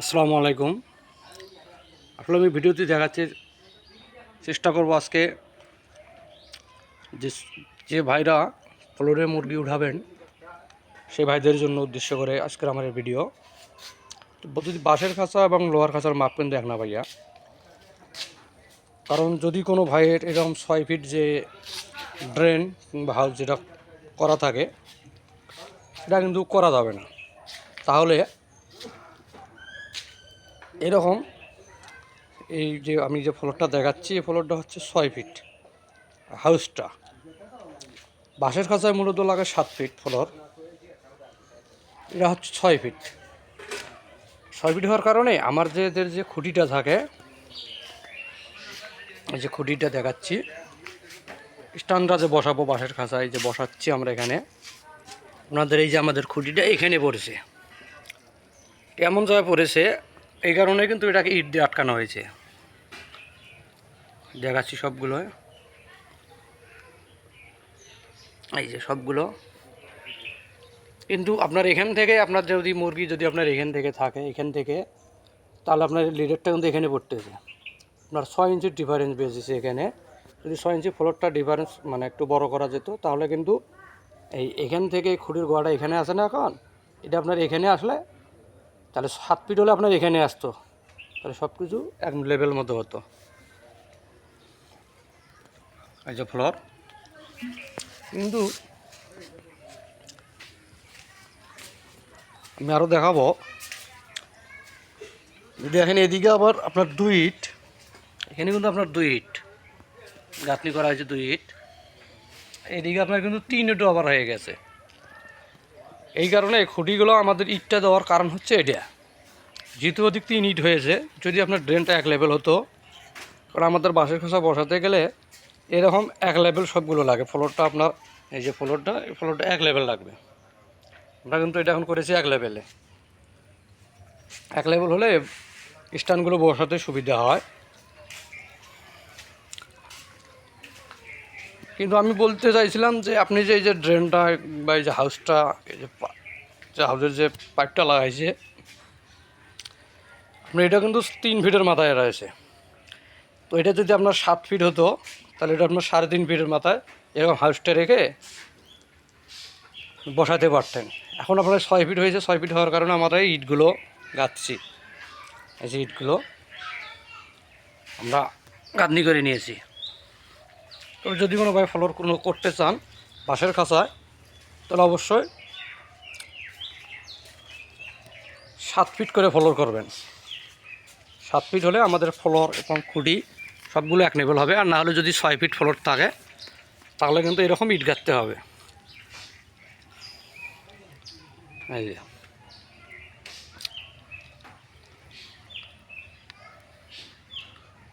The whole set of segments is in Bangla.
আসসালামু আলাইকুম। আসলে আমি ভিডিওতে দেখাচ্ছি চেষ্টা করব আজকে যে যে ভাইরা ফ্লোরে মুরগি উঠাবেন, সেই ভাইদের জন্য উদ্দেশ্য করে আজকের আমার ভিডিও। যদি বাঁশের খাঁচা এবং লোহার খাঁচার মাপ কিন্তু এক না ভাইয়া। কারণ যদি কোনো ভাইয়ের এরকম ছয় ফিট যে ড্রেন কিংবা হাউস যেটা করা থাকে এটা কিন্তু করা যাবে না। তাহলে এরকম এই যে আমি যে ফ্লোরটা দেখাচ্ছি, এই ফ্লোরটা হচ্ছে ছয় ফিট। হাউসটা। বাঁশের খাঁচায় মূলত লাগে সাত ফিট ফ্লোর। এটা হচ্ছে ছয় ফিট। ছয় ফিট হওয়ার কারণে আমার যে এদের যে খুঁটিটা থাকে, এই যে খুঁটিটা দেখাচ্ছি স্ট্যান্ডরা যে বসাবো বাঁশের খাঁচায় যে বসাচ্ছি আমরা এখানে। ওনাদের এই যে আমাদের খুঁটিটা এখানে পড়েছে। এমন জায়গায় পড়েছে এই কারণে কিন্তু এটাকে ইট দিয়ে আটকানো হয়েছে। দেখাচ্ছি সবগুলো। এই যে সবগুলো। কিন্তু আপনার এখান থেকে আপনার যদি মুরগি যদি আপনার এখান থেকে থাকে, এখান থেকে, তাহলে আপনার লিডারটা কিন্তু এখানে পড়তেছে। আপনার ছয় ইঞ্চির ডিফারেন্স বেঁচেছে এখানে। যদি ছয় ইঞ্চি ফ্লোরটা ডিফারেন্স মানে একটু বড় করা যেত, তাহলে কিন্তু এই এখান থেকে এই গোয়াটা এখানে আসে না এখন? এটা আপনার এখানে আসলে তাহলে সাত ফিট হলে আপনার এখানে আসতো। তাহলে সব কিছু এক লেভেল মতো হতো। ফ্লোর কিন্তু আমি আরও দেখাবো। যদি এখানে এদিকে আবার আপনার দুই ইট, এখানে কিন্তু আপনার দুই ইট। গাঁথনি করা হয়েছে দুই ইট। এদিকে আপনার কিন্তু তিন ইটও আবার হয়ে গেছে। এই কারণে খুঁটিগুলো আমাদের ইটটা দেওয়ার কারণ হচ্ছে এটা। যেহেতু অধিক তিন ইট হয়েছে, যদি আপনার ড্রেনটা এক লেভেল হতো, কারণ আমাদের বাঁশের খোসা বসাতে গেলে এরকম এক লেভেল সবগুলো লাগে। ফ্লোরটা আপনার, এই যে ফ্লোরটা, এই ফ্লোরটা এক লেভেল লাগবে। আমরা কিন্তু এটা এখন করেছি এক লেভেলে এক লেভেল হলে স্ট্যান্ডগুলো বসাতে সুবিধা হয়। কিন্তু আমি বলতে চাইছিলাম যে আপনি যে এই যে ড্রেনটা বা এই যে হাউসটা এই যে যে হাউসের যে পাইপটা লাগাইছে আপনার এটা কিন্তু তিন ফিটের মাথায় রয়েছে তো এটা যদি আপনার সাত ফিট হতো, তাহলে এটা আপনার সাড়ে তিন ফিটের মাথায় এরকম হাউসটা রেখে বসাতে পারতেন। এখন আপনার ছয় ফিট হয়েছে, ছয় ফিট হওয়ার কারণে আমরা এই ইটগুলো গাঁথছি। এই যে ইটগুলো আমরা গাঁথনি করে নিয়েছি। তবে যদি কোনো ভাই ফলোর কোনো করতে চান, বাঁশের খাঁচায়, তাহলে অবশ্যই সাত ফিট করে ফলোর করবেন। সাত ফিট হলে আমাদের ফলোর এবং খুঁটি সবগুলো এক লেভেল হবে, আর না হলে যদি ছয় ফিট ফ্লোর থাকে, তাহলে কিন্তু এরকম ইট গাঁথতে হবে। এই যে।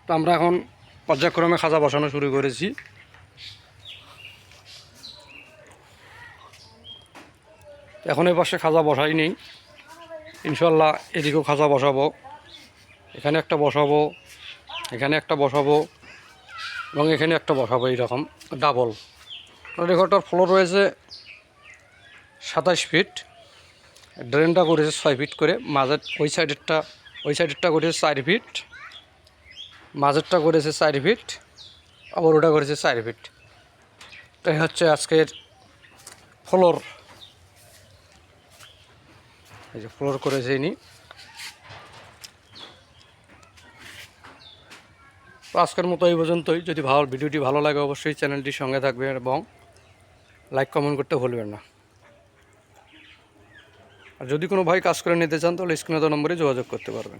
তো আমরা এখন পর্যায়ক্রমে খাঁচা বসানো শুরু করেছি। এখন এই পাশে খাঁচা বসাই নেই। ইনশাল্লাহ এদিকেও খাজা বসাবো। এখানে একটা বসাবো, এখানে একটা বসাবো এবং এখানে একটা বসাবো এইরকম ডাবল রেকর্ডটার ফ্লোর রয়েছে সাতাশ ফিট ড্রেনটা করেছে ছয় ফিট করে। মাঝের ওই সাইডেরটা ওই সাইডেরটা করেছে চার ফিট মাঝেরটা করেছে চার ফিট আবার ওটা করেছে চার ফিট তো এই হচ্ছে আজকের ফ্লোর এই যে ফ্লোর করেছে ইনি তো আজকের মতো এই পর্যন্তই। যদি ভালো ভিডিওটি ভালো লাগে, অবশ্যই চ্যানেলটির সঙ্গে থাকবেন এবং লাইক কমেন্ট করতে ভুলবেন না। আর যদি কোনো ভাই কাজ করে নিতে চান, তাহলে স্ক্রিনে তো নম্বরে যোগাযোগ করতে পারবেন।